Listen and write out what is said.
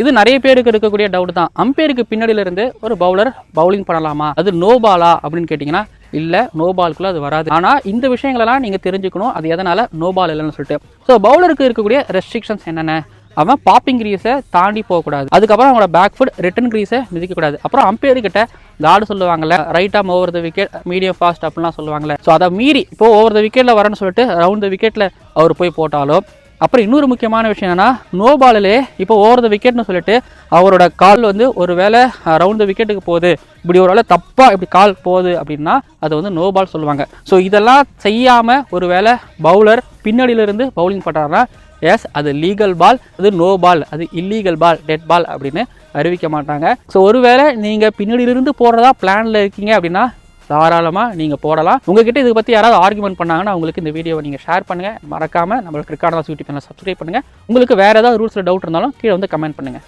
இது நிறைய பேருக்கு இருக்கக்கூடிய டவுட் தான். அம்பேருக்கு பின்னாடியில இருந்து ஒரு பவுலர் பவுலிங் பண்ணலாமா? அது நோ பாலா அப்படின்னு கேட்டிங்கன்னா இல்லை நோ அது வராது. ஆனால் இந்த விஷயங்களெல்லாம் நீங்கள் தெரிஞ்சுக்கணும். அது எதனால்? நோ பால் இல்லைன்னு சொல்லிட்டு. ஸோ பவுலருக்கு இருக்கக்கூடிய ரெஸ்ட்ரிக்ஷன்ஸ் என்னென்ன? அவன் பாப்பிங் கிரீஸை தாண்டி போகக்கூடாது. அதுக்கப்புறம் அவனோட பேக் ஃபுட் ரிட்டன் கிரீஸை மிதிக்கக்கூடாது. அப்புறம் அம்பையர் கிட்ட கார்டு சொல்லுவாங்கல்ல right arm over the wicket medium fast அப்படிலாம் சொல்லுவாங்கல்ல. ஸோ அதை மீறி இப்போ ஓவர் த விக்கெட்டில் வரேன்னு சொல்லிட்டு ரவுண்ட் த விக்கெட்டில் அவர் போய் போட்டாலோ அப்புறம் இன்னொரு முக்கியமான விஷயம் என்னென்னா நோ பாலிலே இப்போ ஓவர் த விக்கெட்னு சொல்லிட்டு அவரோட கால் வந்து ஒரு வேளை ரவுண்ட் த விக்கெட்டுக்கு போகுது. இப்படி ஒரு வேளை தப்பாக இப்படி கால் போகுது அப்படின்னா அது வந்து நோ பால் சொல்லுவாங்க. ஸோ இதெல்லாம் செய்யாமல் ஒரு வேளை பவுலர் பின்னாடியிலிருந்து பவுலிங் பண்ணுறாருன்னா எஸ் அது லீகல் பால் அது நோ பால் அது இல்லீகல் பால் டெட் பால் அப்படின்னு அறிவிக்க மாட்டாங்க. ஸோ ஒருவேளை நீங்கள் பின்னாடியிலிருந்து போடுறதா பிளானில் இருக்கீங்க அப்படின்னா தாராளமாக நீங்கள் போடலாம். உங்ககிட்ட இதை பற்றி யாராவது ஆர்குமெண்ட் பண்ணாங்கன்னா உங்களுக்கு இந்த வீடியோவை நீங்கள் ஷேர் பண்ணுங்கள் மறக்காமல் நம்மளுக்கு கிரிக்கார்டாஸ் யூடியூப் சேனல் சப்ஸ்கிரைப் பண்ணுங்கள் உங்களுக்கு வேறு ஏதாவது ரூல்ஸில் டவுட் இருந்தாலும் கீழே வந்து கமெண்ட் பண்ணுங்கள்